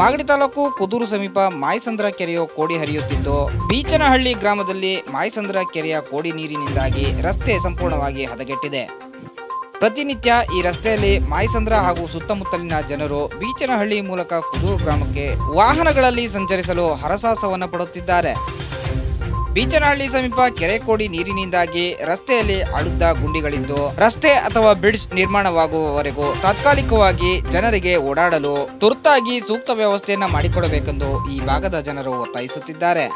ಮಾಗಡಿ ತಾಲೂಕು ಕುದೂರು ಸಮೀಪ ಮಾಯಸಂದ್ರ ಕೆರೆಯು ಕೋಡಿ ಹರಿಯುತ್ತಿದ್ದು, ಬೀಚನಹಳ್ಳಿ ಗ್ರಾಮದಲ್ಲಿ ಮಾಯಸಂದ್ರ ಕೆರೆಯ ಕೋಡಿ ನೀರಿನಿಂದಾಗಿ ರಸ್ತೆ ಸಂಪೂರ್ಣವಾಗಿ ಹದಗೆಟ್ಟಿದೆ. ಪ್ರತಿನಿತ್ಯ ಈ ರಸ್ತೆಯಲ್ಲಿ ಮಾಯಸಂದ್ರ ಹಾಗೂ ಸುತ್ತಮುತ್ತಲಿನ ಜನರು ಬೀಚನಹಳ್ಳಿ ಮೂಲಕ ಕುದೂರು ಗ್ರಾಮಕ್ಕೆ ವಾಹನಗಳಲ್ಲಿ ಸಂಚರಿಸಲು ಹರಸಾಹಸವನ್ನು ಪಡುತ್ತಿದ್ದಾರೆ. ಬೀಚನಹಳ್ಳಿ ಸಮೀಪ ಕೆರೆ ಕೋಡಿ ನೀರಿನಿಂದಾಗಿ ರಸ್ತೆಯಲ್ಲಿ ಅಳುದ್ದ ಗುಂಡಿಗಳಿದ್ದು, ರಸ್ತೆ ಅಥವಾ ಬ್ರಿಡ್ಜ್ ನಿರ್ಮಾಣವಾಗುವವರೆಗೂ ತಾತ್ಕಾಲಿಕವಾಗಿ ಜನರಿಗೆ ಓಡಾಡಲು ತುರ್ತಾಗಿ ಸೂಕ್ತ ವ್ಯವಸ್ಥೆಯನ್ನ ಮಾಡಿಕೊಡಬೇಕೆಂದು ಈ ಭಾಗದ ಜನರು ಒತ್ತಾಯಿಸುತ್ತಿದ್ದಾರೆ.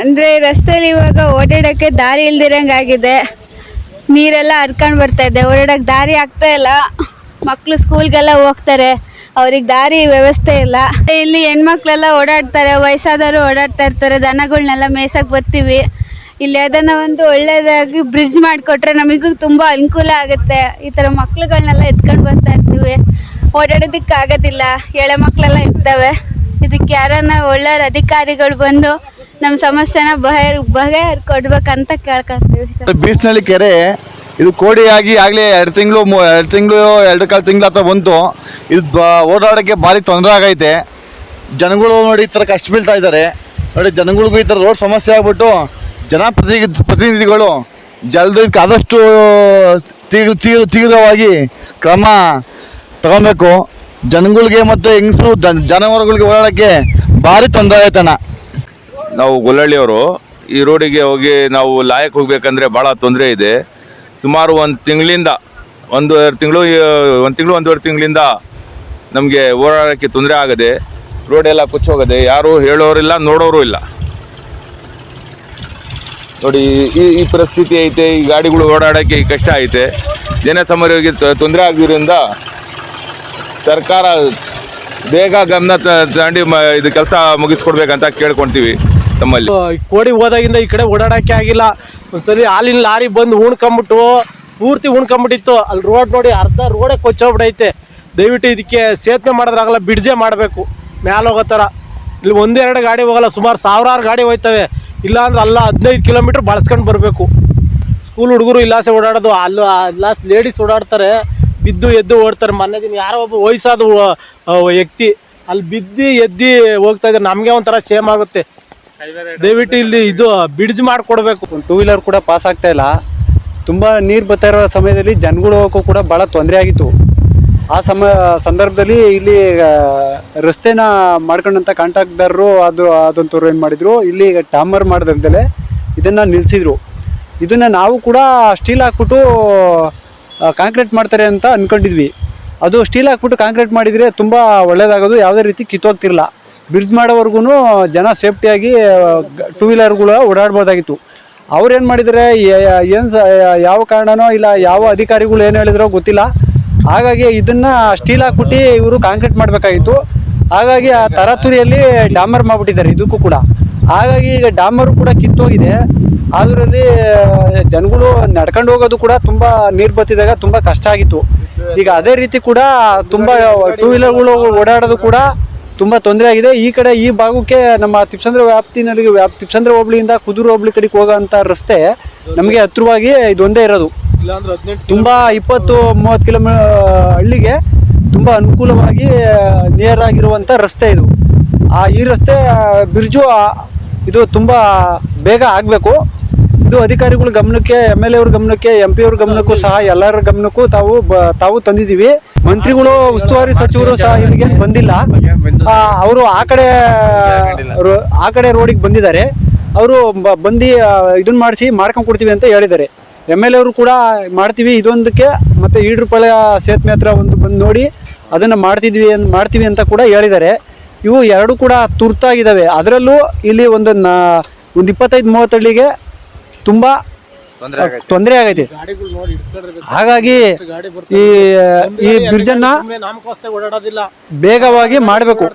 ಅಂದ್ರೆ ರಸ್ತೆಯಲ್ಲಿ ಇವಾಗ ಓಡಾಡೋಕ್ಕೆ ದಾರಿ ಇಲ್ದಿರಂಗಾಗಿದೆ ನೀರೆಲ್ಲ ಹರ್ಕೊಂಡು ಬರ್ತಾ ಇದೆ. ಓಡಾಡಕ್ಕೆ ದಾರಿ ಆಗ್ತಾ ಇಲ್ಲ. ಮಕ್ಕಳು ಸ್ಕೂಲ್ಗೆಲ್ಲ ಹೋಗ್ತಾರೆ. ಅವ್ರಿಗೆ ದಾರಿ ವ್ಯವಸ್ಥೆ ಇಲ್ಲ. ಇಲ್ಲಿ ಹೆಣ್ಮಕ್ಳೆಲ್ಲ ಓಡಾಡ್ತಾರೆ. ವಯಸ್ಸಾದವರು ಓಡಾಡ್ತಾ ಇರ್ತಾರೆ. ದನಗಳನ್ನೆಲ್ಲ ಮೇಯ್ಸಕ್ಕೆ ಬರ್ತೀವಿ. ಇಲ್ಲಿ ಅದನ್ನ ಒಂದು ಒಳ್ಳೆಯದಾಗಿ ಬ್ರಿಡ್ಜ್ ಮಾಡಿಕೊಟ್ರೆ ನಮಗೂ ತುಂಬ ಅನುಕೂಲ ಆಗುತ್ತೆ. ಈ ಥರ ಮಕ್ಳುಗಳನ್ನೆಲ್ಲ ಎತ್ಕೊಂಡು ಬರ್ತಾ ಇರ್ತೀವಿ. ಓಡಾಡೋದಕ್ಕಾಗೋದಿಲ್ಲ. ಎಳೆ ಮಕ್ಕಳೆಲ್ಲ ಇರ್ತವೆ. ಇದಕ್ಕೆ ಯಾರನ್ನ ಒಳ್ಳೆಯ ಅಧಿಕಾರಿಗಳು ಬಂದು ನಮ್ಮ ಸಮಸ್ಯೆನ ಬಗೆ ಬಗೆಹರ್ಕೊಡ್ಬೇಕಂತ ಕೇಳ್ಕೊತೀವಿ ಸರ್. ಬೀಚ್ನಲ್ಲಿ ಕೆರೆ, ಇದು ಕೋಡಿಯಾಗಿ ಆಗಲೇ ಎರಡು ತಿಂಗಳು ಎರಡು ತಿಂಗಳು, ಎರಡು ಕಾಲು ತಿಂಗಳು ಹತ್ರ ಬಂತು. ಇದು ಓಡಾಡೋಕ್ಕೆ ಭಾರಿ ತೊಂದರೆ ಆಗೈತೆ. ಜನಗಳು ನೋಡಿ ಈ ಥರ ಕಷ್ಟ ಬೀಳ್ತಾ ಇದ್ದಾರೆ. ನೋಡಿ, ಜನಗಳಿಗೂ ಈ ಥರ ರೋಡ್ ಸಮಸ್ಯೆ ಆಗ್ಬಿಟ್ಟು ಜನಪ್ರತಿ ಪ್ರತಿನಿಧಿಗಳು ಜಲ್ದಿ ಆದಷ್ಟು ತೀವ್ರ ತೀವ್ರ, ತೀವ್ರವಾಗಿ ಕ್ರಮ ತಗೊಬೇಕು. ಜನಗಳಿಗೆ ಮತ್ತು ಹೆಂಗಸರು ಜಾನುವಾರುಗಳಿಗೆ ಓಡಾಡೋಕ್ಕೆ ಭಾರಿ ತೊಂದರೆ ಆಯ್ತಣ್ಣ ನಾವು ಗೊಲ್ಲಳ್ಳಿಯವರು ಈ ರೋಡಿಗೆ ಹೋಗಿ ನಾವು ಲಾಯಕ್ ಹೋಗ್ಬೇಕಂದ್ರೆ ಭಾಳ ತೊಂದರೆ ಇದೆ. ಸುಮಾರು ಒಂದು ತಿಂಗಳಿಂದ, ಒಂದೂವರೆ ತಿಂಗಳು ಒಂದು ತಿಂಗಳು, ಒಂದೂವರೆ ತಿಂಗಳಿಂದ ನಮಗೆ ಓಡಾಡೋಕ್ಕೆ ತೊಂದರೆ ಆಗದೆ ರೋಡ್ ಎಲ್ಲ ಕುಚ್ಚೋಗದೆ ಯಾರೂ ಹೇಳೋರಿಲ್ಲ, ನೋಡೋರು ಇಲ್ಲ. ನೋಡಿ, ಈ ಈ ಪರಿಸ್ಥಿತಿ ಐತೆ, ಈ ಗಾಡಿಗಳು ಓಡಾಡೋಕ್ಕೆ ಕಷ್ಟ ಐತೆ. ಜನಸಾಮಾನ್ಯರಿಗೆ ತೊಂದರೆ ಆಗಿರೋದ್ರಿಂದ ಸರ್ಕಾರ ಬೇಗ ಗಮನ ತಾಂಡಿ ಇದು ಕೆಲಸ ಮುಗಿಸ್ಕೊಡ್ಬೇಕಂತ ಕೇಳ್ಕೊಳ್ತೀವಿ ತಮ್ಮಲ್ಲಿ. ಈ ಕೋಡಿ ಹೋದಾಗಿಂದ ಈ ಕಡೆ ಓಡಾಡಕ್ಕೆ ಆಗಿಲ್ಲ. ಒಂದ್ಸಲಿ ಹಾಲಿನ ಲಾರಿ ಬಂದು ಉಣ್ಕೊಂಬಿಟ್ಟು ಪೂರ್ತಿ ಉಣ್ಕೊಂಬಿಟ್ಟಿತ್ತು. ಅಲ್ಲಿ ರೋಡ್ ನೋಡಿ ಅರ್ಧ ರೋಡೇ ಕೊಚ್ಚೋಗ್ಬಿಟ್ಟೈತೆ ದಯವಿಟ್ಟು ಇದಕ್ಕೆ ಸೇತುವೆ ಮಾಡಿದ್ರಾಗಲ್ಲ ಬಿಡ್ಜೆ ಮಾಡಬೇಕು. ಮ್ಯಾಲ ಹೋಗೋ ಥರ. ಇಲ್ಲಿ ಒಂದೆರಡು ಗಾಡಿ ಹೋಗಲ್ಲ. ಸುಮಾರು ಸಾವಿರಾರು ಗಾಡಿ ಹೋಯ್ತವೆ. ಇಲ್ಲಾಂದ್ರೆ ಅಲ್ಲ ಹದಿನೈದು ಕಿಲೋಮೀಟ್ರ್ ಬಳಸ್ಕೊಂಡು ಬರಬೇಕು. ಸ್ಕೂಲ್ ಹುಡುಗರು ಇಲ್ಲಾಸೆ ಓಡಾಡೋದು. ಅಲ್ಲೂ ಲಾಸ್ಟ್ ಲೇಡೀಸ್ ಓಡಾಡ್ತಾರೆ. ಬಿದ್ದು ಎದ್ದು ಓಡ್ತಾರೆ. ಮೊನ್ನೆ ದಿನ ಯಾರೋ ಒಬ್ಬ ವಯಸ್ಸಾದ ವ್ಯಕ್ತಿ. ಅಲ್ಲಿ ಬಿದ್ದು ಎದ್ದು ಹೋಗ್ತಾ ಇದ್ದಾರೆ. ನಮಗೆ ಒಂಥರ ಶೇಮ್ ಆಗುತ್ತೆ. ದಯವಿಟ್ಟು ಇಲ್ಲಿ ಇದು ಬ್ರಿಡ್ಜ್ ಮಾಡಿಕೊಡ್ಬೇಕು. ಟೂ ವೀಲರ್ ಕೂಡ ಪಾಸ್ ಆಗ್ತಾ ಇಲ್ಲ. ತುಂಬ ನೀರು ಬರ್ತಾ ಇರೋ ಸಮಯದಲ್ಲಿ ಜನಗಳು ಹೋಗೋಕ್ಕೂ ಕೂಡ ಭಾಳ ತೊಂದರೆ ಆಗಿತ್ತು. ಆ ಸಮ, ಸಂದರ್ಭದಲ್ಲಿ ಇಲ್ಲಿ ರಸ್ತೆನ ಮಾಡ್ಕೊಂಡಂಥ ಕಾಂಟ್ರಾಕ್ಟ್ದಾರರು ಅದು, ಅದಂತವ್ರು ಏನು ಮಾಡಿದರು, ಇಲ್ಲಿ ಟಾಮರ್ ಮಾಡ್ದಲ್ದಲೆ ಇದನ್ನು ನಿಲ್ಲಿಸಿದ್ರು ಇದನ್ನು ನಾವು ಕೂಡ ಸ್ಟೀಲ್ ಹಾಕ್ಬಿಟ್ಟು ಕಾಂಕ್ರೀಟ್ ಮಾಡ್ತಾರೆ ಅಂತ ಅಂದ್ಕೊಂಡಿದ್ವಿ ಅದು ಸ್ಟೀಲ್ ಹಾಕ್ಬಿಟ್ಟು ಕಾಂಕ್ರೀಟ್ ಮಾಡಿದರೆ ತುಂಬ ಒಳ್ಳೆಯದಾಗೋದು ಯಾವುದೇ ರೀತಿ ಕಿತ್ತೋಗ್ತಿರಲ್ಲ. ಬ್ರಿಡ್ಜ್ ಮಾಡೋವರೆಗೂ ಜನ ಸೇಫ್ಟಿಯಾಗಿ ಟೂ ವೀಲರ್ಗಳು ಓಡಾಡ್ಬೋದಾಗಿತ್ತು. ಅವ್ರು ಏನು ಮಾಡಿದರೆ ಏನು ಯಾವ ಕಾರಣನೋ ಇಲ್ಲ, ಯಾವ ಅಧಿಕಾರಿಗಳು ಏನು ಹೇಳಿದ್ರೋ ಗೊತ್ತಿಲ್ಲ. ಹಾಗಾಗಿ ಇದನ್ನು ಸ್ಟೀಲ್ ಹಾಕ್ಬಿಟ್ಟು ಇವರು ಕಾಂಕ್ರೀಟ್ ಮಾಡಬೇಕಾಗಿತ್ತು. ಹಾಗಾಗಿ ಆ ತರಾತುರಿಯಲ್ಲಿ ಡಾಮರ್ ಮಾಡಿಬಿಟ್ಟಿದ್ದಾರೆ, ಇದಕ್ಕೂ ಕೂಡ. ಹಾಗಾಗಿ ಈಗ ಡಾಮರು ಕೂಡ ಕಿತ್ತೋಗಿದೆ. ಅದರಲ್ಲಿ ಜನಗಳು ನಡ್ಕೊಂಡು ಹೋಗೋದು ಕೂಡ ತುಂಬ ನೀರು ಬತ್ತಿದಾಗ ತುಂಬ ಕಷ್ಟ ಆಗಿತ್ತು. ಈಗ ಅದೇ ರೀತಿ ಕೂಡ ತುಂಬ ಟೂ ವೀಲರ್ಗಳು ಓಡಾಡೋದು ಕೂಡ ತುಂಬ ತೊಂದರೆ ಆಗಿದೆ. ಈ ಕಡೆ ಈ ಭಾಗಕ್ಕೆ ನಮ್ಮ ತಿಪ್ಸಂದ್ರ ವ್ಯಾಪ್ತಿನಲ್ಲಿ ವ್ಯಾಪ್ ತಿಪ್ಸಂದ್ರ ಹೋಬಳಿಯಿಂದ ಕುದೂರು ಹೋಬಳಿ ಕಡೆಗೆ ಹೋಗೋಂಥ ರಸ್ತೆ ನಮಗೆ ಹತ್ರವಾಗಿ ಇದೊಂದೇ ಇರೋದು. ಇಲ್ಲಾಂದ್ರೆ ಹದಿನೆಂಟು ತುಂಬ ಇಪ್ಪತ್ತು ಮೂವತ್ತು ಕಿಲೋಮೀ ಹಳ್ಳಿಗೆ ತುಂಬ ಅನುಕೂಲವಾಗಿ ನಿಯರ್ ಆಗಿರುವಂಥ ರಸ್ತೆ ಇದು. ಆ ಈ ರಸ್ತೆ ಬಿರ್ಜು ಇದು ತುಂಬ ಬೇಗ ಆಗಬೇಕು. ಇದು ಅಧಿಕಾರಿಗಳ ಗಮನಕ್ಕೆ ಎಂ ಎಲ್ ಎ ಅವ್ರ ಗಮನಕ್ಕೆ ಎಂ ಪಿ ಅವ್ರ ಗಮನಕ್ಕೂ ಸಹ, ಎಲ್ಲರ ಗಮನಕ್ಕೂ ತಾವು ತಾವು ತಂದಿದ್ದೀವಿ. ಮಂತ್ರಿಗಳು, ಉಸ್ತುವಾರಿ ಸಚಿವರು ಸಹ ಇಲ್ಲಿಗೆ ಬಂದಿಲ್ಲ. ಅವರು ಆ ಕಡೆ ಆ ಕಡೆ ರೋಡಿಗೆ ಬಂದಿದ್ದಾರೆ. ಅವರು ಬಂದು ಇದನ್ನ ಮಾಡಿಸಿ ಮಾಡ್ಕೊಂಡು ಕೊಡ್ತೀವಿ ಅಂತ ಹೇಳಿದ್ದಾರೆ. ಎಂ ಎಲ್ ಎವರು ಕೂಡ ಮಾಡ್ತೀವಿ, ಇದೊಂದಕ್ಕೆ ಮತ್ತೆ ಈಡ್ರಪಾಳ್ಯ ಸೇತುವೆ ಹತ್ರ ಒಂದು ಬಂದು ನೋಡಿ ಅದನ್ನು ಮಾಡ್ತಿದ್ವಿ ಮಾಡ್ತೀವಿ ಅಂತ ಕೂಡ ಹೇಳಿದ್ದಾರೆ. ಇವು ಎರಡು ಕೂಡ ತುರ್ತಾಗಿದ್ದಾವೆ. ಅದರಲ್ಲೂ ಇಲ್ಲಿ ಒಂದು ನಾ, ಒಂದು ಇಪ್ಪತ್ತೈದು ಮೂವತ್ತು ಹಳ್ಳಿಗೆ ತುಂಬ ತೊಂದರೆ ಆಗೈತಿ. ಗಾಡಿಗಳು ನೋಡಿ ಇಟ್ಕೊಂಡಿರ್ಬೇಕು ಹಾಗಾಗಿ ಈ ಈ ಬ್ರಿಡ್ಜನ್ನು ಬೇಗವಾಗಿ ಮಾಡಬೇಕು.